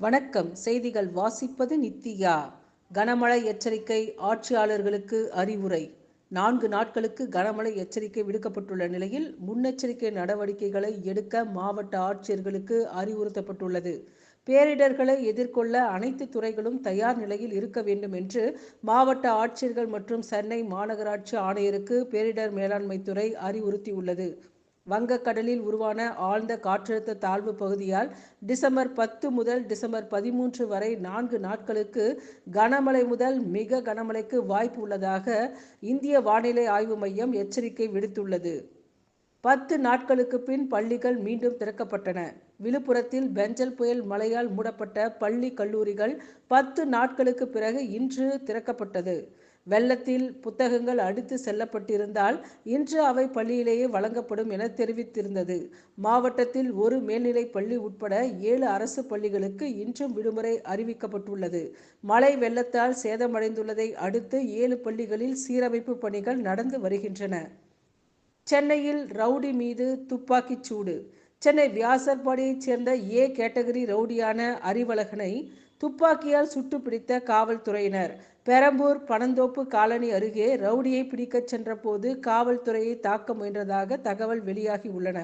வணக்கம். செய்திகள் வாசிப்பது நித்தியா கனமழை எச்சரிக்கை ஆட்சியாளர்களுக்கு அறிவுரை. நான்கு நாட்களுக்கு கனமழை எச்சரிக்கை விடுக்கப்பட்டுள்ள நிலையில் முன்னெச்சரிக்கை நடவடிக்கைகளை எடுக்க மாவட்ட ஆட்சியர்களுக்கு அறிவுறுத்தப்பட்டுள்ளது. பேரிடர்களை எதிர்கொள்ள அனைத்து துறைகளும் தயார் நிலையில் இருக்க வேண்டும் என்று மாவட்ட ஆட்சியர்கள் மற்றும் சென்னை மாநகராட்சி ஆணையருக்கு பேரிடர் மேலாண்மை துறை அறிவுறுத்தியுள்ளது. வங்கக்கடலில் உருவான ஆழ்ந்த காற்றழுத்த தாழ்வு பகுதியால் டிசம்பர் பத்து முதல் டிசம்பர் பதிமூன்று வரை நான்கு நாட்களுக்கு கனமழை முதல் மிக கனமழைக்கு வாய்ப்பு உள்ளதாக இந்திய வானிலை ஆய்வு மையம் எச்சரிக்கை விடுத்துள்ளது. பத்து நாட்களுக்கு பின் பள்ளிகள் மீண்டும் திறக்கப்பட்டன. விழுப்புரத்தில் பெஞ்சல் புயல் மழையால் மூடப்பட்ட பள்ளி கல்லூரிகள் பத்து நாட்களுக்கு பிறகு இன்று திறக்கப்பட்டது. வெள்ளத்தில் புத்தகங்கள் அடித்து செல்லப்பட்டிருந்தால் இன்று அவை பள்ளியிலேயே வழங்கப்படும் என தெரிவித்திருந்தது. மாவட்டத்தில் ஒரு மேல்நிலை பள்ளி உட்பட ஏழு அரசு பள்ளிகளுக்கு இன்றும் விடுமுறை அறிவிக்கப்பட்டுள்ளது. மழை வெள்ளத்தால் சேதமடைந்துள்ளதை அடுத்து ஏழு பள்ளிகளில் சீரமைப்பு பணிகள் நடந்து வருகின்றன. சென்னையில் ரவுடி மீது துப்பாக்கிச் சூடு. சென்னை வியாசர்பாடியைச் சேர்ந்த ஏ கேட்டகரி ரவுடியான அறிவழகனை துப்பாக்கியால் சுட்டு பிடித்த காவல்துறையினர். பெரம்பூர் பனந்தோப்பு காலனி அருகே ரவுடியை பிடிக்கச் சென்றபோது காவல்துறையை தாக்க முயன்றதாக தகவல் வெளியாகி உள்ளன.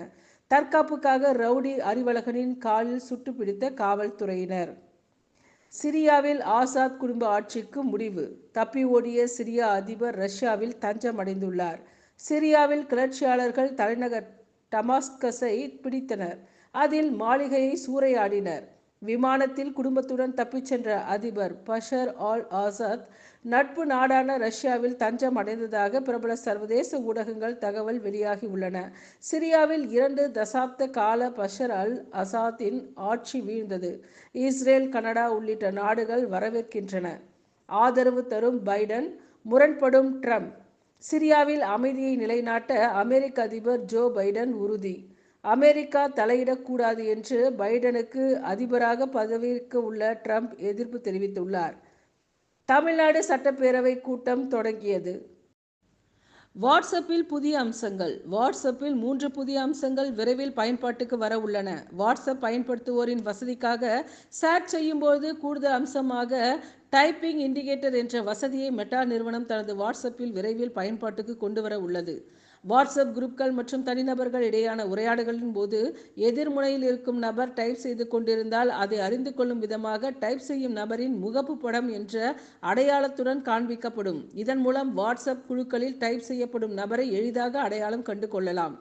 தற்காப்புக்காக ரவுடி அறிவழகனின் காலில் சுட்டு பிடித்த காவல்துறையினர். சிரியாவில் ஆசாத் குடும்ப ஆட்சிக்கு முடிவு. தப்பி ஓடிய சிரியா அதிபர் ரஷ்யாவில் தஞ்சம் அடைந்துள்ளார் சிரியாவில் கிளர்ச்சியாளர்கள் தலைநகர் டமாஸ்கஸை பிடித்தனர். அதில் மாளிகையை சூறையாடினர். விமானத்தில் குடும்பத்துடன் தப்பிச் சென்ற அதிபர் பஷர் ஆல் ஆசாத் நட்பு நாடான ரஷ்யாவில் தஞ்சம் அடைந்ததாக பிரபல சர்வதேச ஊடகங்கள் தகவல் வெளியாகியுள்ளன சிரியாவில் இரண்டு தசாப்த கால பஷர் அல் அசாத்தின் ஆட்சி வீழ்ந்தது. இஸ்ரேல் கனடா உள்ளிட்ட நாடுகள் வரவேற்கின்றன. ஆதரவு தரும் பைடன் முரண்படும் ட்ரம்ப். சிரியாவில் அமைதியை நிலைநாட்ட அமெரிக்க அதிபர் ஜோ பைடன் உறுதி. அமெரிக்கா தலையிடக்கூடாது என்று பைடனுக்கு அதிபராக பதவியேற்க உள்ள ட்ரம்ப் எதிர்ப்பு தெரிவித்துள்ளார். தமிழ்நாடு சட்டப்பேரவை கூட்டம் தொடங்கியது. வாட்ஸ்அப்பில் புதிய அம்சங்கள். வாட்ஸ்அப்பில் மூன்று புதிய அம்சங்கள் விரைவில் பயன்பாட்டுக்கு வர உள்ளன. வாட்ஸ்அப் பயன்படுத்துவோரின் வசதிக்காக சேட் செய்யும்போது கூடுதல் அம்சமாக டைப்பிங் இண்டிகேட்டர் என்ற வசதியை மெட்டா நிறுவனம் தனது வாட்ஸ்அப்பில் விரைவில் பயன்பாட்டுக்கு கொண்டு வர உள்ளது. வாட்ஸ்அப் குரூப்கள் மற்றும் தனிநபர்கள் இடையான உரையாடல்களின் போது எதிர்முனையில் இருக்கும் நபர் டைப் செய்து கொண்டிருந்தால் அதை அறிந்து கொள்ளும் விதமாக டைப் செய்யும் நபரின் முகப்பு படம் என்ற அடையாளத்துடன் காண்பிக்கப்படும். இதன் மூலம் வாட்ஸ்அப் குழுக்களில் டைப் செய்யப்படும் நபரை எளிதாக அடையாளம் கண்டு கொள்ளலாம்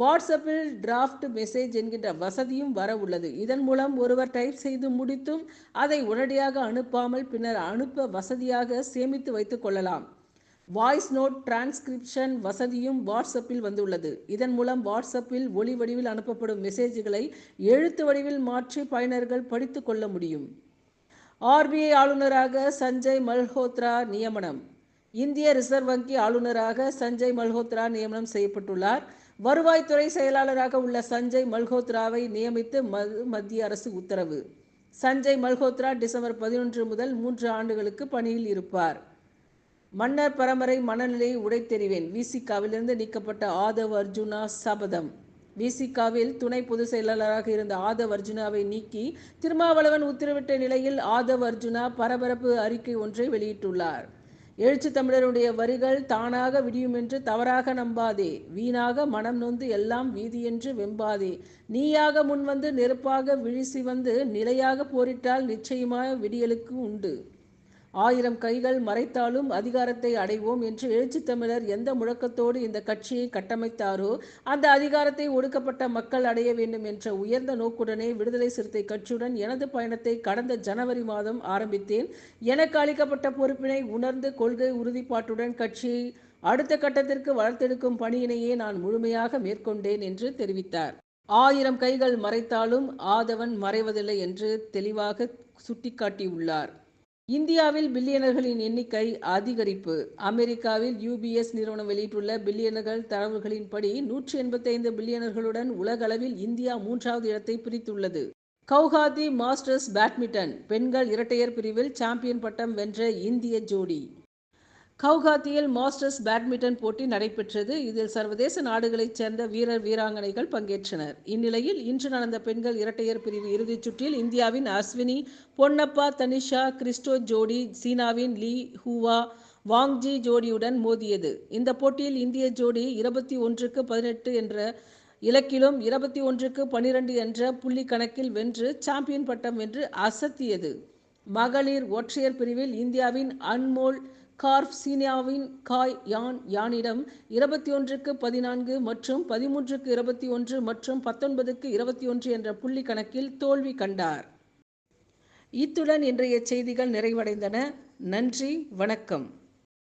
வாட்ஸ்அப்பில் டிராஃப்ட் மெசேஜ் என்கின்ற வசதியும் வர உள்ளது. இதன் மூலம் ஒருவர் டைப் செய்து முடித்தும் அதை உடனடியாக அனுப்பாமல் பின்னர் அனுப்ப வசதியாக சேமித்து வைத்துக் கொள்ளலாம். வாய்ஸ் நோட் டிரான்ஸ்கிரிப்ஷன் வசதியும் வாட்ஸ்அப்பில் வந்துள்ளது. இதன் மூலம் வாட்ஸ்அப்பில் ஒளி வடிவில் அனுப்பப்படும் மெசேஜ்களை எழுத்து வடிவில் மாற்றி பயனர்கள் படித்து கொள்ள முடியும். ஆர்பிஐ ஆளுநராக சஞ்சய் மல்ஹோத்ரா நியமனம். இந்திய ரிசர்வ் வங்கி ஆளுநராக சஞ்சய் மல்ஹோத்ரா நியமனம் செய்யப்பட்டுள்ளார். வருவாய்த்துறை செயலாளராக உள்ள சஞ்சய் மல்ஹோத்ராவை நியமித்து மத்திய அரசு உத்தரவு. சஞ்சய் மல்ஹோத்ரா டிசம்பர் பதினொன்று முதல் மூன்று ஆண்டுகளுக்கு பணியில் இருப்பார். மன்னர் பரம்பரை மனநிலையை உடைத்தெறிவேன். விசிகாவிலிருந்து நீக்கப்பட்ட ஆதவ் அர்ஜுனா சபதம். விசிகாவில் துணை பொதுச் செயலாளராக இருந்த ஆதவ் அர்ஜுனாவை நீக்கி திருமாவளவன் உத்தரவிட்ட நிலையில் ஆதவ் அர்ஜுனா பரபரப்பு அறிக்கை ஒன்றை வெளியிட்டுள்ளார். எழுச்சி தமிழருடைய வரிகள் தானாக விடியும் என்று தவறாக நம்பாதே. வீணாக மனம் நொந்து எல்லாம் வீதி என்று வெம்பாதே. நீயாக முன்வந்து நெருப்பாக விழிசி வந்து நிலையாக போரிட்டால் நிச்சயமாக விடியலுக்கு உண்டு. ஆயிரம் கைகள் மறைத்தாலும் அதிகாரத்தை அடைவோம் என்று எழுச்சி தமிழர் எந்த முழக்கத்தோடு இந்த கட்சியை கட்டமைத்தாரோ அந்த அதிகாரத்தை ஒடுக்கப்பட்ட மக்கள் அடைய வேண்டும் என்ற உயர்ந்த நோக்குடனே விடுதலை சிறுத்தை கட்சியுடன் எனது பயணத்தை கடந்த ஜனவரி மாதம் ஆரம்பித்தேன். எனக்கு அளிக்கப்பட்ட பொறுப்பினை உணர்ந்து கொள்கை உறுதிப்பாட்டுடன் கட்சியை அடுத்த கட்டத்திற்கு வளர்த்தெடுக்கும் பணியினையே நான் முழுமையாக மேற்கொண்டேன் என்று தெரிவித்தார். ஆயிரம் கைகள் மறைத்தாலும் ஆதவன் மறைவதில்லை என்று தெளிவாக சுட்டிக்காட்டியுள்ளார். இந்தியாவில் பில்லியனர்களின் எண்ணிக்கை அதிகரிப்பு. அமெரிக்காவில் யூபிஎஸ் நிறுவனம் வெளியிட்டுள்ள பில்லியனர்கள் தரவுகளின்படி நூற்றி எண்பத்தைந்து பில்லியனர்களுடன் உலகளவில் இந்தியா மூன்றாவது இடத்தை பிரித்துள்ளது. கௌஹாதி மாஸ்டர்ஸ் பேட்மிண்டன் பெண்கள் இரட்டையர் பிரிவில் சாம்பியன் பட்டம் வென்ற இந்திய ஜோடி. கவுகாத்தியில் மாஸ்டர்ஸ் பேட்மிண்டன் போட்டி நடைபெற்றது. இதில் சர்வதேச நாடுகளைச் சேர்ந்த வீரர் வீராங்கனைகள் பங்கேற்றனர். இந்நிலையில் இன்று நடந்த பெண்கள் இரட்டையர் பிரிவு இறுதிச் சுற்றில் இந்தியாவின் அஸ்வினி பொன்னப்பா தனிஷா கிறிஸ்டோ ஜோடி சீனாவின் லீ ஹூவா வாங்ஜி ஜோடியுடன் மோதியது. இந்த போட்டியில் இந்திய ஜோடி இருபத்தி ஒன்றுக்கு பதினெட்டு என்ற இலக்கிலும் இருபத்தி ஒன்றுக்கு பனிரெண்டு என்ற புள்ளி கணக்கில் வென்று சாம்பியன் பட்டம் வென்று அசத்தியது. மகளிர் ஒற்றையர் பிரிவில் இந்தியாவின் அன்மோல் கார்ஃப் சீனியாவின் காய் யான் யானிடம் இருபத்தி ஒன்றுக்கு பதினான்கு மற்றும் பதிமூன்றுக்கு இருபத்தி ஒன்று மற்றும் பத்தொன்பதுக்கு இருபத்தி ஒன்று என்ற புள்ளி கணக்கில் தோல்வி கண்டார். இத்துடன் இன்றைய செய்திகள் நிறைவடைந்தன. நன்றி வணக்கம்.